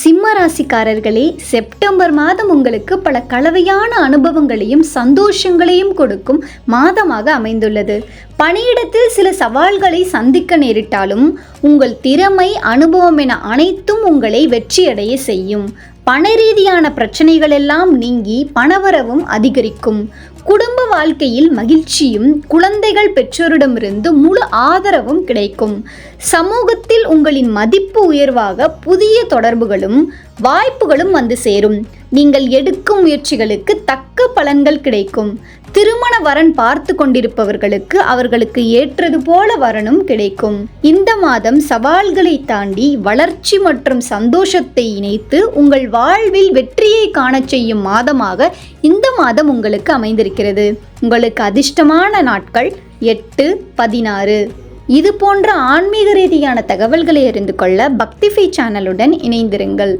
சிம்ம ராசிக்காரர்களே செப்டம்பர் மாதம் உங்களுக்கு பல கலவையான அனுபவங்களையும் சந்தோஷங்களையும் கொடுக்கும் மாதமாக அமைந்துள்ளது. பணியிடத்தில் சில சவால்களை சந்திக்க நேரிட்டாலும் உங்கள் திறமை அனுபவம் என அனைத்தும் உங்களை வெற்றியடைய செய்யும். பண ரீதியான பிரச்சனைகள் எல்லாம் நீங்கி பணவரவும் அதிகரிக்கும். குடும்ப வாழ்க்கையில் மகிழ்ச்சியும் குழந்தைகள் பெற்றோரிடமிருந்து முழு ஆதரவும் கிடைக்கும். சமூகத்தில் உங்களின் மதிப்பு உயர்வாக புதிய தொடர்புகளும் வாய்ப்புகளும் வந்து சேரும். நீங்கள் எடுக்கும் முயற்சிகளுக்கு தக்க பலன்கள் கிடைக்கும். திருமண வரன் பார்த்து கொண்டிருப்பவர்களுக்கு அவர்களுக்கு ஏற்றது போல வரனும் கிடைக்கும். இந்த மாதம் சவால்களை தாண்டி வளர்ச்சி மற்றும் சந்தோஷத்தை இணைத்து உங்கள் வாழ்வில் வெற்றியை காணச் செய்யும் மாதமாக இந்த மாதம் உங்களுக்கு அமைந்திருக்கிறது. உங்களுக்கு அதிர்ஷ்டமான நாட்கள் எட்டு பதினாறு. இது போன்ற ஆன்மீக ரீதியான தகவல்களை அறிந்து கொள்ள பக்திஃபை சேனலுடன் இணைந்திருங்கள்.